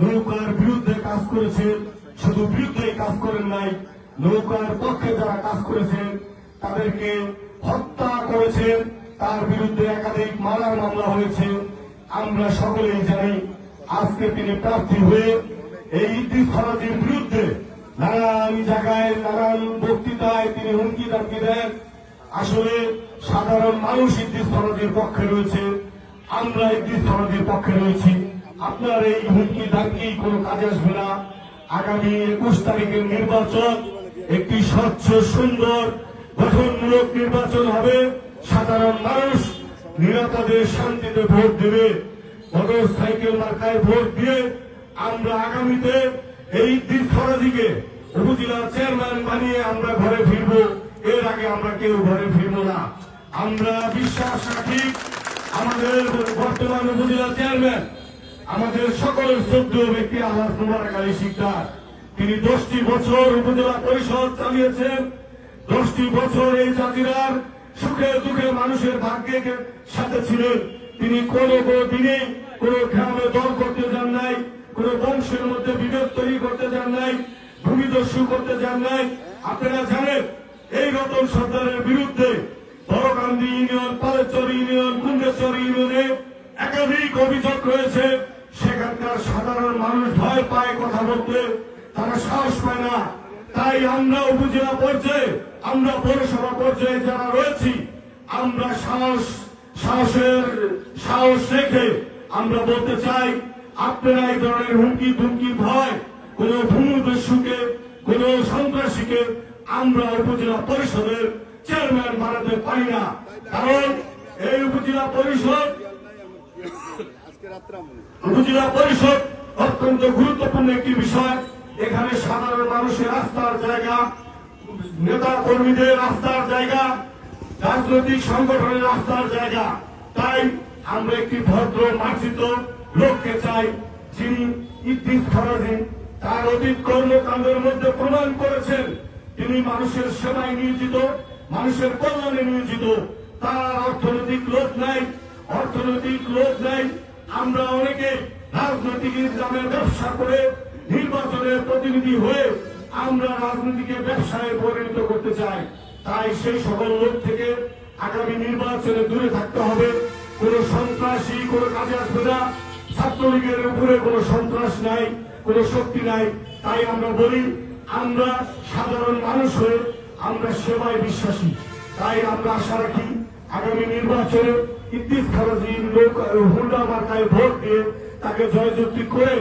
নৌকার বিরুদ্ধে কাজ করেছেন, শুধু বিরুদ্ধে কাজ করেন নাই, নৌকার পক্ষে যারা কাজ করেছেন, তাদেরকে হত্যা করেছেন, তার বিরুদ্ধে একাধিক মারার মামলা হয়েছে। আমরা সকলেই জানি, আজকে তিনি প্রার্থী হয়ে এই ফরাজির বিরুদ্ধে নানান জায়গায়, নানান বক্তৃতায় তিনি হুমকি দামকি দেন। আসলে সাধারণ মানুষ ফরাজির পক্ষে রয়েছে, আমরা ফরাজির পক্ষে রয়েছি। আপনার এই হুমকি দামকি কোনো কাজে আসবে না। আগামী একুশ তারিখের নির্বাচন একটি স্বচ্ছ, সুন্দর, গঠনমূলক নির্বাচন হবে। সাধারণ মানুষ নিরাপদে, শান্তিতে ভোট দেবে। মোটর সাইকেল মার্কায় ভোট দিয়ে আমরা আগামীতে এই দিন ফরাজিকে উপজেলা চেয়ারম্যান বানিয়ে আমরা ঘরে ফিরব। এর আগে আমরা কেউ ঘরে ফিরব না। আমরা বিশ্বাস রাখি, আমাদের বর্তমান উপজেলা চেয়ারম্যান আমাদের সকলের শ্রদ্ধেয় ব্যক্তি আল্লাহ মুবারক আলী শিকদার। তিনি দশটি বছর উপজেলা পরিষদ চালিয়েছেন। দশটি বছর এই জাতিরার সুখে দুঃখে মানুষের ভাগ্যের সাথে ছিলেন। তিনি কোনো দিনে কোন গ্রামে দল করতে যান নাই, কোন বংশের মধ্যে বিভেদ তৈরি করতে যান নাই, ভূমিদস্যু করতে যান নাই। আপনারা জানেন, এই রতন সর্দারের বিরুদ্ধে বড়কান্দি ইউনিয়ন, পালেচর ইউনিয়ন কুন্দেশ্বর ইউনিয়নে একাধিক অভিযোগ রয়েছে। ভয় পায় কথা বলতে, তারা সাহস পায় না। তাই আমরা উপজেলা পর্যায়ে, আমরা পৌরসভা পর্যায়ে যারা রয়েছি, আমরা সাহস, সাহসের সাহস রেখে আমরা বলতে চাই, আপনারা এই ধরনের হুমকি ধুমকি ভয়, কোন ভূমিদস্যুকে কোন সন্ত্রাসীকে আমরা উপজেলা পরিষদের চেয়ারম্যান বানাতে পারি না। কারণ এই উপজেলা পরিষদ উপজেলা পরিষদ অত্যন্ত গুরুত্বপূর্ণ একটি বিষয়। এখানে সাধারণ মানুষের রাস্তার জায়গা, নেতা কর্মীদের রাস্তার জায়গা, রাজনৈতিক সংগঠনের রাস্তার জায়গা। তাই আমরা একটি ভদ্র মার্জিত লোককে চাই, যিনি ফরাজি তার অতীত কর্মকাণ্ডের মধ্যে প্রমাণ করেছেন। তিনি মানুষের সেবায় নিয়োজিত, মানুষের কল্যাণে নিয়োজিত। তার অর্থনৈতিক লোভ নাই, অর্থনৈতিক লোভ নাই। আমরা অনেকে রাজনৈতিক ইসলামের ব্যবসা করে নির্বাচনের প্রতিনিধি হয়ে আমরা রাজনীতিকে ব্যবসায় পরিণত করতে চাই। তাই সেই সকল লোক থেকে আগামী নির্বাচনে দূরে থাকতে হবে। কোন সন্ত্রাসী, কোন কাজে আসবে না। ছাত্রলীগের উপরে কোনো সন্ত্রাস নাই, কোনো শক্তি নাই। তাই আমরা বলি, আমরা সাধারণ মানুষ হয়ে আমরা সেবায় বিশ্বাসী। তাই আমরা আশা রাখি, আগামী নির্বাচনে ইদ্দিস খারাজি লোক হুন্ডা মার্কায় ভোট দিয়ে তাকে জয়যুক্তি করে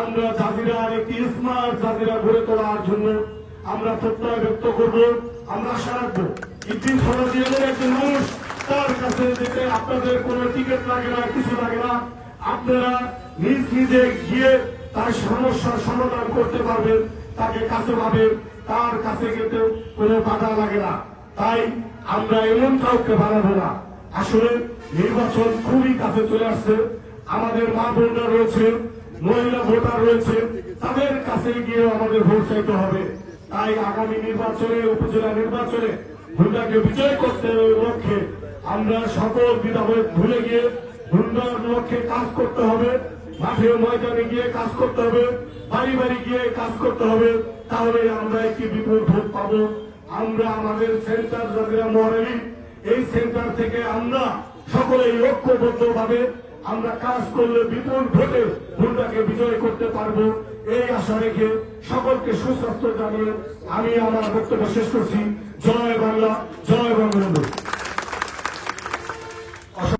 আমরা জাজিরার একটি স্মার্ট জাজিরা গড়ে তোলার জন্য আমরা প্রত্যয় ব্যক্ত করব, আমরা আশা রাখব। খারাজি একজন মানুষ, তার কাছে যেতে আপনাদের কোনো টিকিট লাগে না, কিছু লাগে না। আপনারা নিজ নিজে গিয়ে তার সমস্যার সমাধান করতে পারবেন, তাকে কাছে পাবেন, তার কাছে গেতে কোনো বাধা লাগে না। তাই আমরা এমন কাউকে বানাবো না। আসলে নির্বাচন খুবই কাছে চলে আসছে। আমাদের মা বোনরা রয়েছে, মহিলা ভোটার রয়েছে, তাদের কাছে গিয়ে আমাদের ভোট চাইতে হবে। তাই আগামী নির্বাচনে, উপজেলা নির্বাচনে হুন্ডাকে বিজয় করতে লক্ষ্যে আমরা সকল বিধাবেদ ভুলে গিয়ে হুন্ডার লক্ষ্যে কাজ করতে হবে। মাঠে ময়দানে গিয়ে কাজ করতে হবে, বাড়ি বাড়ি গিয়ে কাজ করতে হবে। তাহলে আমরা একটি বিপুল ভোট পাবো। আমরা আমাদের সেন্টার জাজিরা মহারানী এই সেন্টার থেকে আমরা সকলেই ঐক্যবদ্ধ ভাবে আমরা কাজ করলে বিপুল ভোটে ভুলটাকে বিজয় করতে পারব। এই আশা রেখে সকলকে সুস্বাস্থ্য জানিয়ে আমি আমার বক্তব্য শেষ করছি। জয় বাংলা জয় বাংলা